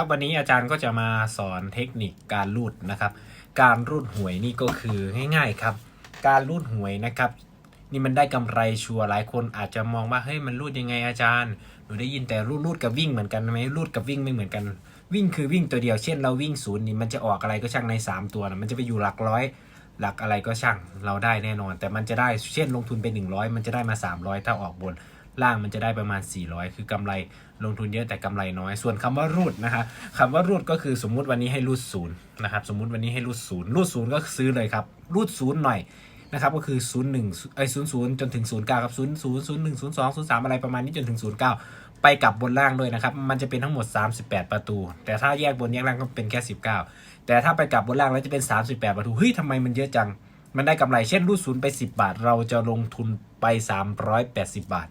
ครับ วันนี้อาจารย์ก็จะมาสอนเทคนิคการรูดนะครับ การรูดหวยนี่ก็คือง่ายๆครับ การรูดหวยนะครับ นี่มันได้กำไรชัวร์หลายคนอาจจะมองว่าเฮ้ยมันรูดยังไงอาจารย์หนูได้ยินแต่รูดรูดกับวิ่งเหมือนกันไหมรูดกับวิ่งไม่เหมือนกัน วิ่งคือวิ่งตัวเดียวเช่นเราวิ่งศูนย์นี่มันจะออกอะไรก็ช่างใน 3 ตัวนะมันจะไปอยู่หลักร้อย หลักอะไรก็ช่างเราได้แน่นอน แต่มันจะได้เช่นลงทุนไป 100 มันจะได้มา 300 ถ้าออกบน ล่างมันจะได้ประมาณ 400 คือกำไรลงทุนเยอะแต่กำไรน้อย ส่วนคำว่ารูดนะฮะคำว่ารูดก็คือสมมุติวันนี้ให้รูดศูนย์นะครับสมมุติวันนี้ให้รูดศูนย์รูดศูนย์ก็ซื้อเลยครับรูดศูนย์หน่อยนะครับก็คือ 0 1ไอ้ศูนย์ศูนย์จนถึง 0 9 ครับ 0 0 0 1 0 2 0 3 อะไรประมาณนี้จนถึง 0 9 ไปกลับบนล่างด้วยนะครับ มันจะเป็นทั้งหมด 38 ประตู แต่ถ้าแยกบนแยกล่างก็เป็นแค่ 19 แต่ถ้าไปกลับบนล่างแล้วจะเป็น 38 ประตู เฮ้ยทำไมมันเยอะจัง มันได้กำไร เช่นรูดศูนย์ไป 10 บาท เราจะลงทุนไป 380 บาท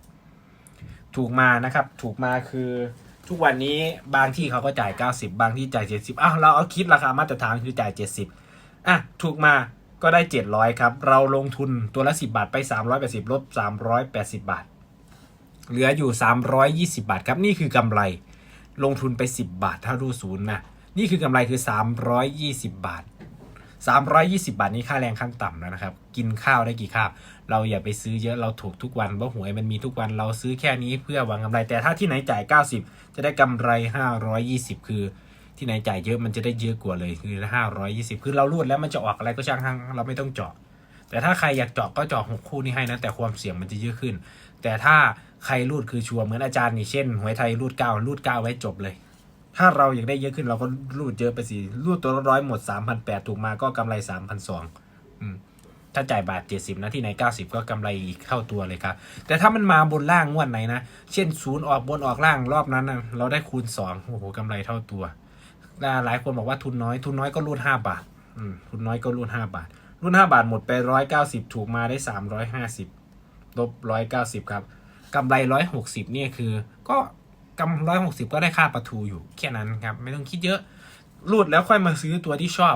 ถูกมานะครับ ถูกมาคือทุกวันนี้บางที่เขาก็จ่าย 90 บางที่จ่าย 70อ้าวเราเอาคิดราคามาตรฐานคือจ่าย 70อะถูกมาก็ได้ 700 ครับ เราลงทุนตัวละ 10 บาทไป 380ลบ380 บาท เหลืออยู่ 320 บาท ครับนี่คือกำไร ลงทุนไป 10 บาท ถ้ารูศูนย์นะนี่คือกำไรคือ 320 บาท 320 บาทนี้ค่าแรงขั้นต่ำแล้วนะครับ กินข้าวได้กี่คาบ เราอย่าไปซื้อเยอะเราถูกทุกวันเพราะหวยมันมีทุกวันเราซื้อแค่นี้เพื่อหวังกำไร แต่ถ้าที่ไหนจ่าย 90 จะได้กำไร 520 คือที่ไหนจ่ายเยอะมันจะได้เยอะกว่าเลยคือ 520 คือเรารูดแล้วมันจะออกอะไรก็ช่างทั้งเราไม่ต้องเจาะ แต่ถ้าใครอยากเจาะก็เจาะหกคู่นี้ให้นะแต่ความเสี่ยงมันจะเยอะขึ้น แต่ถ้าใครรูดคือชัวร์เหมือนอาจารย์นี่เช่นหวยไทยรูดเก้ารูดเก้าไว้จบเลย ถ้าเราอยากได้เยอะขึ้นเราก็รูดเยอะไปสิรูดตัวร้อยหมด 3,800 ถูกมาก็กำไร 3,200อืมถ้าจ่ายบาท 70 นะที่ไหน 90 ก็กำไรอีกเท่าตัวเลยครับ แต่ถ้ามันมาบนล่างงวดไหนนะ เช่นศูนย์ออกบนออกล่างรอบนั้นนะเราได้คูณ 2 โอ้โหกำไรเท่าตัว หลายคนบอกว่าทุนน้อย ทุนน้อยก็รูด 5 บาททุนน้อยก็รูด 5 บาทรุ่น5บาทหมดไป 190 ถูกมาได้ 350 ลบ 190 ครับกำไร 160 เนี่ยคือก็ กำร้อยหกสิบก็ได้ค่าประทูอยู่แค่นั้นครับ ไม่ต้องคิดเยอะรูดแล้วค่อยมาซื้อตัวที่ชอบ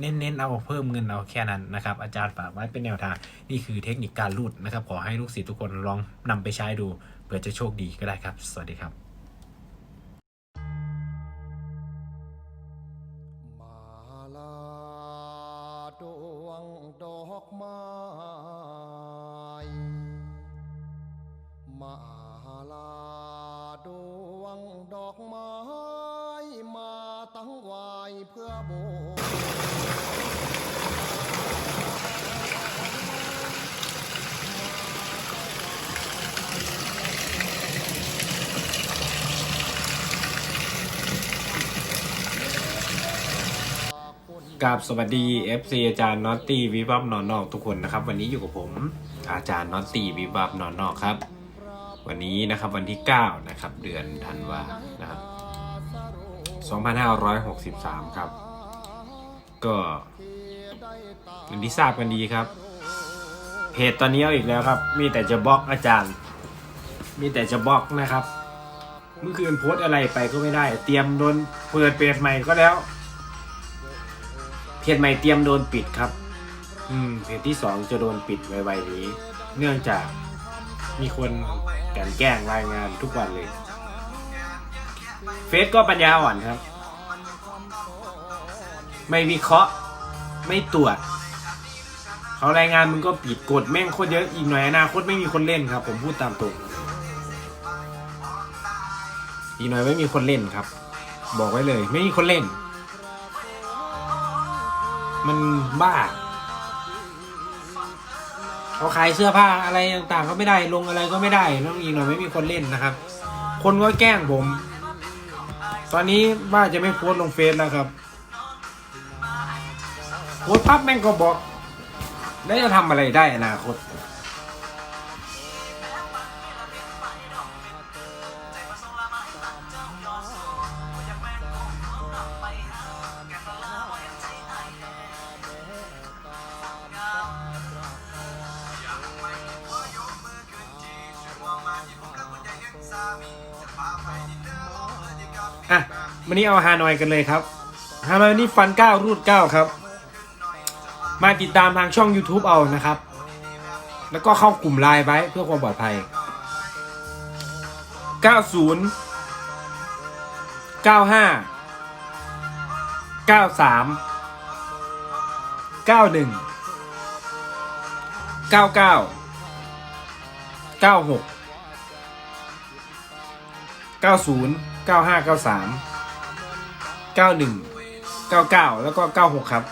เน้นๆเอาเพิ่มเงินเอาแค่นั้นนะครับ อาจารย์ฝากไว้เป็นแนวทาง นี่คือเทคนิคการรูดนะครับ ขอให้ลูกศิษย์ทุกคนลองนำไปใช้ดูเผื่อจะโชคดีก็ได้ครับ สวัสดีครับ กับสวัสดี FC อาจารย์น็อตตี้วิบับนอนนอกทุกคนนะครับ วันนี้อยู่กับผมอาจารย์น็อตตี้วิบับนอนนอกครับ วันนี้นะครับวันที่ 9 นะครับ เดือนธันวานะครับ 2563 ครับ ก็อย่างที่ทราบกันดีครับ เพจตอนนี้เอาอีกแล้วครับ มีแต่จะบล็อกอาจารย์ มีแต่จะบล็อกนะครับ เมื่อคืนโพสอะไรไปก็ไม่ได้ เตรียมโดนเปิดเพจใหม่ก็แล้ว เพจใหม่เตรียมโดนปิดครับ อืมเพจที่สองจะโดนปิดไวๆนี้ เนื่องจากมีคนกลันแกล้งรายงานทุกวันเลย เฟซก็ปัญญาอ่อนครับ ไม่วิเคราะห์ ไม่ตรวจ เขารายงานมึงก็ปิดกดแม่งโคตรเยอะอีกหน่อยอนาคตไม่มีคนเล่นครับ ผมพูดตามตรงอีกหน่อยไม่มีคนเล่นครับ บอกไว้เลย ไม่มีคนเล่น มันบ้าเขาขายเสื้อผ้าอะไรต่างๆ ก็ไม่ได้ลงอะไรก็ไม่ได้น้องอีกหน่อยไม่มีคนเล่นนะครับ คนก็แกล้งผม ตอนนี้บ้าจะไม่โพสลงเฟซแล้วครับโพสปั๊บแม่งก็บอกได้วจะทำอะไรได้อนาคต นี้เอาฮานอยกันเลยครับฮานอยนี่ฟันเก้ารูดเก้าครับ มาติดตามทางช่อง YouTube เอานะครับ แล้วก็เข้ากลุ่มไลน์ไว้เพื่อความปลอดภัย 90 95เก้าสามเก้าหนึ่งเก้าเก้าเก้าหกเก้าศูนย์เก้าห้าเก้าสามเก้าหนึ่งเก้าเก้าแล้วก็เก้าหกครับ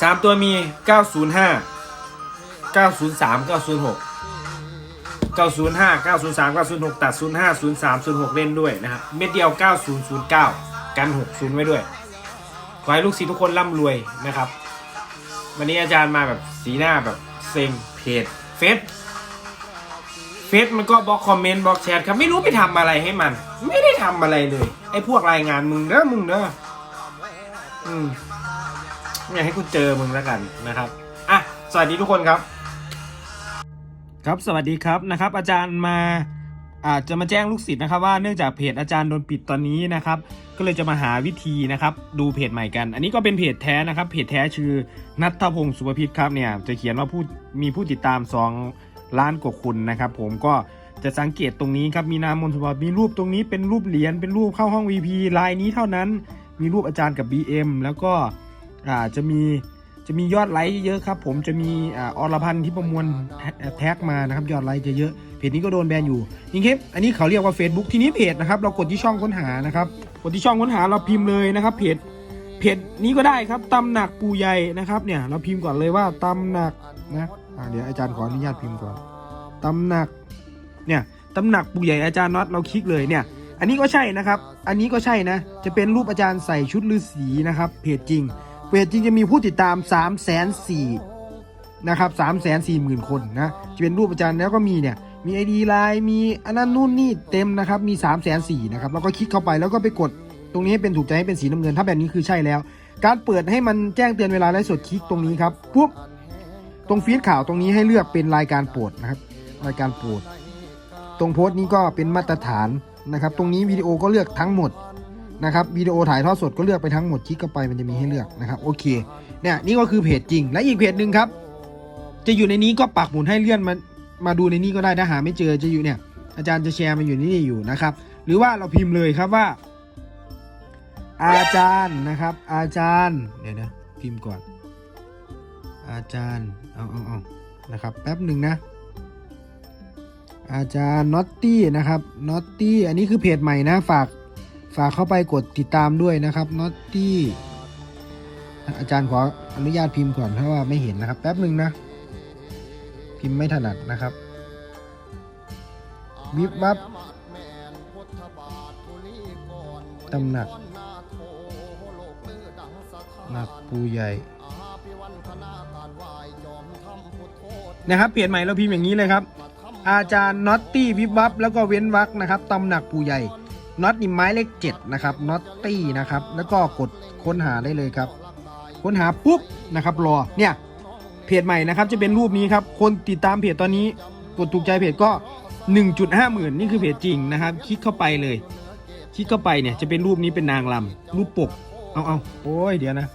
สามตัวมีเก้าศูนย์ห้าเก้าศูนย์สามเก้าศูนย์หก905 903 906 ตัด 05 03 06 เล่นด้วยนะครับ เม็ดเดียว 9009 กัน 60 ไว้ด้วย ขอให้ลูกศิษย์ทุกคนร่ำรวยนะครับ วันนี้อาจารย์มาแบบสีหน้าแบบเซ็งเพจเฟซ ฟซมันก็บล็อกคอมเมนต์บล็อกแชทครับไม่รู้ไปทำอะไรให้มัน ไม่ได้ทำอะไรเลย ไอ้พวกรายงานมึงเด้อมึงเด้ออืมอยากให้กูเจอมึงแล้วกันนะครับอะสวัสดีทุกคนครับ ครับสวัสดีครับนะครับ อาจารย์มาอาจจะมาแจ้งลูกศิษย์นะครับว่าเนื่องจากเพจอาจารย์โดนปิดตอนนี้นะครับ ก็เลยจะมาหาวิธีนะครับดูเพจใหม่กัน อันนี้ก็เป็นเพจแท้นะครับ เพจแท้ชื่อนัทพงศ์สุภพิษครับเนี่ยจะเขียนว่าผู้มีผู้ติดตาม2 ล้านกว่าคนนะครับผมก็จะสังเกตตรงนี้ครับมีนามมนต์สุภาพมีรูปตรงนี้เป็นรูปเหรียญเป็นรูปเข้าห้อง VP ลายนี้เท่านั้น มีรูปอาจารย์กับ BM แล้วก็อ่าจะมีจะมียอดไลค์เยอะครับผมจะมีออรพันธ์ที่ประมวลแท็กมานะครับยอดไลค์จะเยอะเพจนี้ก็โดนแบนอยู่นี่ครับอันนี้เขาเรียกว่า Facebook ทีนี้เพจนะครับเรากดที่ช่องค้นหานะครับกดที่ช่องค้นหาเราพิมพ์เลยนะครับเพจเพจนี้ก็ได้ครับตำหนักปูใหญ่นะครับเนี่ยเราพิมพ์ก่อนเลยว่าตำหนักนะ อ่าเดี๋ยวอาจารย์ขออนุญาตพิมพ์ก่อนตำหนักเนี่ยตำหนักปูใหญ่อาจารย์น็อตเราคลิกเลยเนี่ย อันนี้ก็ใช่นะครับ อันนี้ก็ใช่นะ จะเป็นรูปอาจารย์ใส่ชุดฤาษีนะครับเพจจริงเพจจริงจะมีผู้ติดตาม3 4 0 0 0นสี่นะครับ3 4 0 0 0 0คนนะจะเป็นรูปอาจารย์แล้วก็มีเนี่ยมีไอดีไลน์มีอันนั้นนู่นนี่เต็มนะครับมี3 4 0 0 0 0นะครับแล้วก็คลิกเข้าไปแล้วก็ไปกดตรงนี้ให้เป็นถูกใจให้เป็นสีน้ำเงินถ้าแบบนี้คือใช่แล้ว การเปิดให้มันแจ้งเตือนเวลาไลฟ์สดคลิกตรงนี้ครับปุ๊บ ตรงฟีดข่าวตรงนี้ให้เลือกเป็นรายการโปรดนะครับ รายการโปรด ตรงโพสต์นี้ก็เป็นมาตรฐานนะครับ ตรงนี้วิดีโอก็เลือกทั้งหมดนะครับวิดีโอถ่ายทอดสดก็เลือกไปทั้งหมดคลิกเข้าไปมันจะมีให้เลือกนะครับโอเคเนี่ยนี่ก็คือเพจจริง และอีกเพจหนึ่งครับ จะอยู่ในนี้ก็ปักหมุนให้เลื่อนมามาดูในนี้ก็ได้ถ้าหาไม่เจอจะอยู่เนี่ย อาจารย์จะแชร์มาอยู่นี่อยู่นะครับ หรือว่าเราพิมพ์เลยครับว่า อาจารย์นะครับ อาจารย์เดี๋ยวนะพิมพ์ก่อน อาจารย์เอาเอาเอานะครับแป๊บหนึ่งนะ อาจารย์น็อตตี้นะครับน็อตตี้อันนี้คือเพจใหม่นะฝากฝากเข้าไปกดติดตามด้วยนะครับ n o t ตี้อาจารย์ขออนุญาตพิมพ์ก่อนเพราะว่าไม่เห็นนะครับ แป๊บหนึ่งนะ พิมพ์ไม่ถนัดนะครับวิบวับตำหนักหนักปูใหญ่ นะครับเพจใหม่เราพิมพ์อย่างนี้เลยครับ อาจารย์น็อตตี้วิบวับแล้วก็เว้นวรรคนะครับตำหนักปูใหญ่น็อตนี่ไม้เลขเจ็ดนะครับน็อตตี้นะครับแล้วก็กดค้นหาได้เลยครับ ค้นหาปุ๊บนะครับรอเนี่ยเพจใหม่นะครับจะเป็นรูปนี้ครับคนติดตามเพจตอนนี้กดถูกใจเพจก็ 1.5หมื่นนี่คือเพจจริงนะครับ คลิกเข้าไปเลย คลิกเข้าไปเนี่ยจะเป็นรูปนี้เป็นนางลำรูปปกเอาเอาโอ้ยเดี๋ยวนะ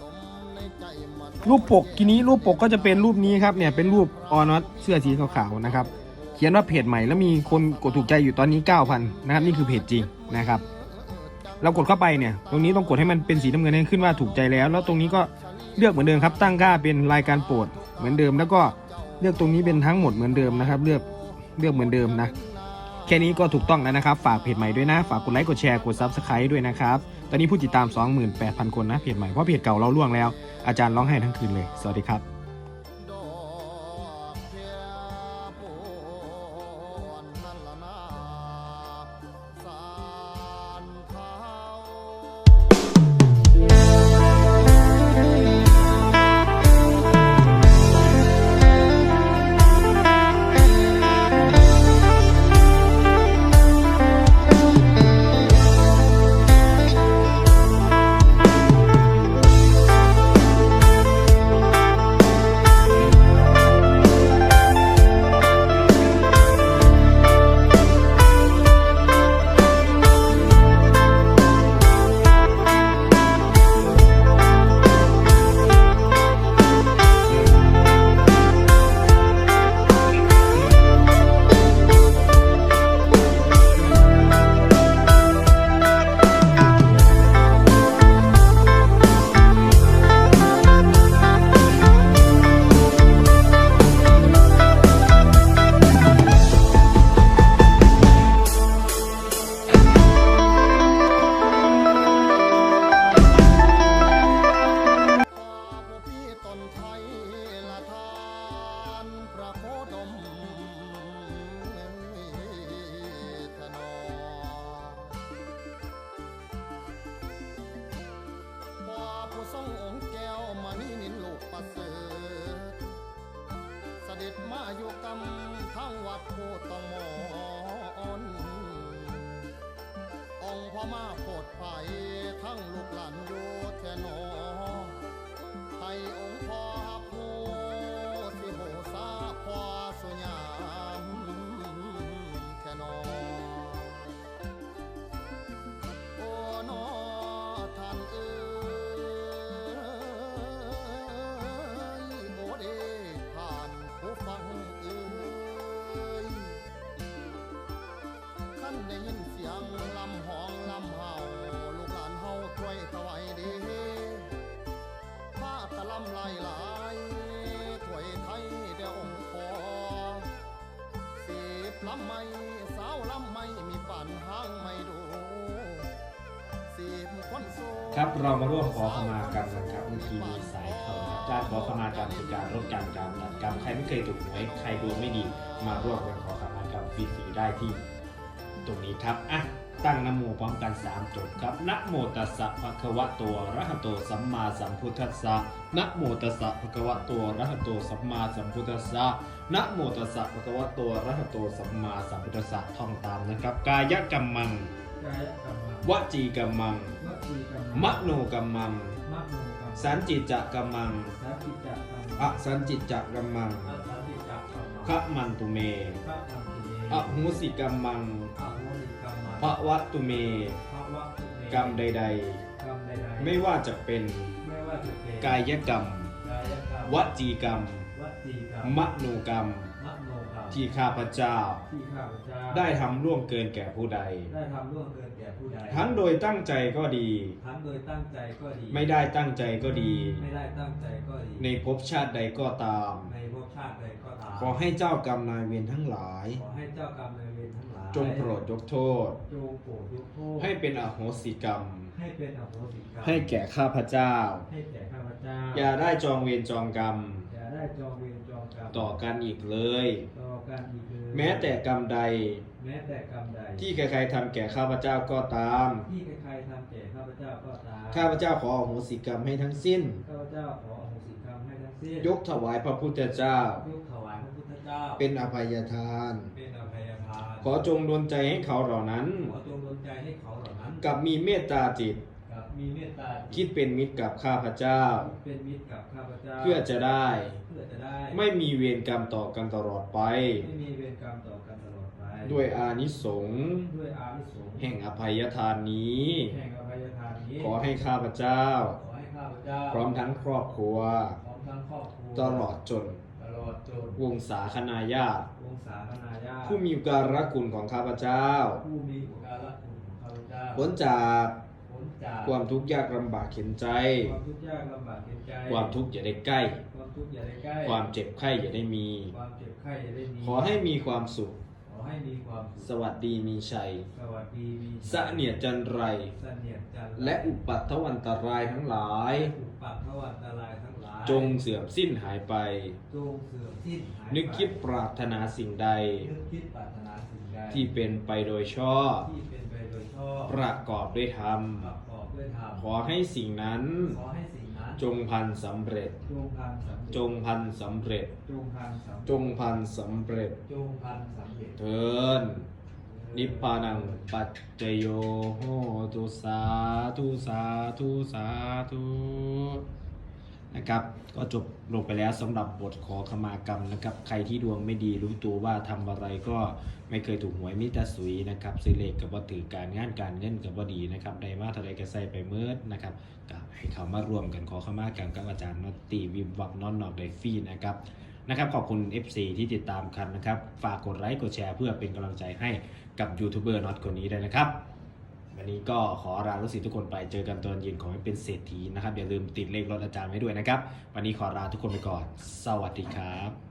รูปปกทีนี้รูปปกก็จะเป็นรูปนี้ครับเนี่ยเป็นรูปออนอตเสื้อสีขาวๆนะครับ เขียนว่าเพจใหม่แล้วมีคนกดถูกใจอยู่ตอนนี้ 9,000 นะครับ นี่คือเพจจริงนะครับ เรากดเข้าไปเนี่ย ตรงนี้ต้องกดให้มันเป็นสีน้ำเงินให้ขึ้นว่าถูกใจแล้ว แล้วตรงนี้ก็เลือกเหมือนเดิมครับ ตั้งค่าเป็นรายการโปรดเหมือนเดิม แล้วก็เลือกตรงนี้เป็นทั้งหมดเหมือนเดิมนะครับ เลือกเลือกเหมือนเดิมนะแค่นี้ก็ถูกต้องแล้วนะครับ ฝากเพจใหม่ด้วยนะ ฝากกดไลค์ กดแชร์ กด Subscribe ด้วยนะครับ ตอนนี้ผู้ติดตาม 28,000 คนนะเพจใหม่เพราะเพจเก่าเราล่วงแล้วอาจารย์ร้องไห้ทั้งคืนเลย สวัสดีครับ พ่อมาโพดไผ่ทั้งลูกหลานอยู่แทนอให้องค์พ่อฮับโหสิโหสาพ่อสุญามแค่นอโอ้นอท่านเอยโอเดผ่านผู้ฟังเอ๋ยท่านได้ยินเสียงลำหอาตะลำลายหลายถวยไทยเดียวองคอสิบลำไม่สาวลำไม่มีปันห้างไม่ดูสิบคนโซครับเรามาร่วมขอขมากันนะครับเมื่อกี้มีสายเข้านะครับการขอขมาการคือการลดการกรรมตัดกรรมใครไม่เคยถูกหวยใครดวงไม่ดี มาร่วมกันขอขมากรรมฟรีๆได้ที่ ตรงนี้ครับอะ ตั้งนะโมพร้อมกัน3จบครับนะโมตัสสะภะคะวะโตอะระหะโตสัมมาสัมพุทธัสสะนะโมตัสสะภะคะวะโตอะระหะโตสัมมาสัมพุทธัสสะนะโมตัสสะภะคะวะโตอะระหะโตสัมมาสัมพุทธัสสะท่องตามนะครับ กายกรรมังกายกรรมังวจีกรรมังวจีกรรมมังโนกรรมังมโนกรรมังสันจิจะกรรมังสัพพิจักกรรมังอะสันจิจะกรรมังอัสสัพพิจักกรรมังขะมันตุเมพระธรรมตุเมอะหูสิกรรมังอ ภะวัตตุเมภะวะตุเมกรรมใด กรรมใดๆๆ ไม่ว่าจะเป็นไม่ว่าจะเป็นกายกรรม กายกรรมวจีกรรม วจีกรรมมโนกรรม มโนกรรมที่ข้าพเจ้า ที่ข้าพเจ้าได้ทำล่วงเกินแก่ผู้ใด ได้ทำล่วงเกินแก่ผู้ใดทั้งโดยตั้งใจก็ดี ทั้งโดยตั้งใจก็ดีไม่ได้ตั้งใจก็ดี ไม่ได้ตั้งใจก็ดีในภพชาติใดก็ตาม ในภพชาติใดก็ตาม ขอให้เจ้ากรรมนายเวรทั้งหลาย ขอให้เจ้ากรรมนายเวรทั้งหลายจงโปรดยกโทษ จงโปรดยกโทษให้เป็นอโหสิกรรม ให้เป็นอโหสิกรรม ให้แก่ข้าพเจ้า ให้แก่ข้าพเจ้า อย่าได้จองเวรจองกรรม อย่าได้จองเวรจองกรรม ต่อกันอีกเลย ต่อกันอีกเลย แม้แต่กรรมใด แม้แต่กรรมใด ที่ใครๆทำแก่ข้าพเจ้าก็ตาม ที่ใครๆทำแก่ข้าพเจ้าก็ตาม ข้าพเจ้าขออโหสิกรรมให้ทั้งสิ้น ข้าพเจ้าขออโหสิกรรมให้ทั้งสิ้น ยกถวายพระพุทธเจ้ายก เจ้า เป็นอภัยทาน เป็นอภัยทาน ขอจงดลใจให้เขาเหล่านั้น ขอจงดลใจให้เขาเหล่านั้น กับมีเมตตาจิต กับมีเมตตาคิดเป็นมิตรกับข้าพเจ้า เป็นมิตรกับข้าพเจ้า เพื่อจะได้ เพื่อจะได้ ไม่มีเวรกรรมต่อกันตลอดไป ไม่มีเวรกรรมต่อกันตลอดไป ด้วยอานิสงส์ด้วยอานิสงส์แห่งอภัยทานนี้ แห่งอภัยทานนี้ ขอให้ข้าพเจ้า ขอให้ข้าพเจ้า พร้อมทั้งครอบครัว พร้อมทั้งครอบครัว ตลอดจนตลอ ดจน วงศาคณาญาติวงศาคณาญาติผู้มีอุการะคุณของข้าพเจ้า ผู้มีอุปการะคุณของข้าพเจ้าพ้นจากพ้นจากความทุกข์ยากลำบากเข็นใจ ความทุกข์ยากลำบากเข็นใจ ความทุกข์อย่าได้ใกล้ ความทุกข์อย่าได้ใกล้ ความเจ็บไข้อย่าได้มี ความเจ็บไข้อย่าได้มีขอให้มีความสุข ขอให้มีความสสุขวัสดีมีชัย สวัสดีมีเสนียดจันไร เสนียดจันทร์และอุปัตถวันตรายทั้งหลาย อุปัตถวันตรายทั้งหลาย จงเสื่อมสิ้นหายไป จงเสื่อมสิ้นหายไปนึกคิดปรารถนาสิ่งใด นึกคิดปรารถนาสิ่งใดที่เป็นไปโดยชอบ ที่เป็นไปโดยชอบประกอบด้วยธรรม ประกอบด้วยธรรมขอให้สิ่งนั้น ขอให้สิ่งนั้นจงพันสำเร็จ จงพันสำเร็จจงพันสำเร็จ จงพันสำเร็จจงพันสำเร็จ จงพันสำเร็จ เทิน นิพพานังปัจจโยโหตุสาธุสาธุสาธุ นะครับ ก็จบลงไปแล้วสำหรับบทขอขมากรรมนะครับ ใครที่ดวงไม่ดีรู้ตัวว่าทำอะไรก็ไม่เคยถูกหวยมิตรสุยนะครับซื้อเลขกับว่าถือการงานการเงินกับว่าดีนะครับได้มาเท่าไรก็ใส่ไปเมื่อนะครับก็ให้เขามารวมกันขอขมากรรมกับอาจารย์นอตตีวิมวักนอนนอกไดฟีนะครับนะครับขอบคุณ FC ที่ติดตามกันนะครับ ฝากกดไลค์กดแชร์เพื่อเป็นกำลังใจให้กับยูทูบเบอร์น็อตคนนี้ด้วยนะครับ นี้ก็ขอลาลูกศิษย์ทุกคนไปเจอกันตอนเย็นขอให้เป็นเศรษฐีนะครับอย่าลืมติดเลขรถอาจารย์ไว้ด้วยนะครับ วันนี้ขอลาทุกคนไปก่อน สวัสดีครับ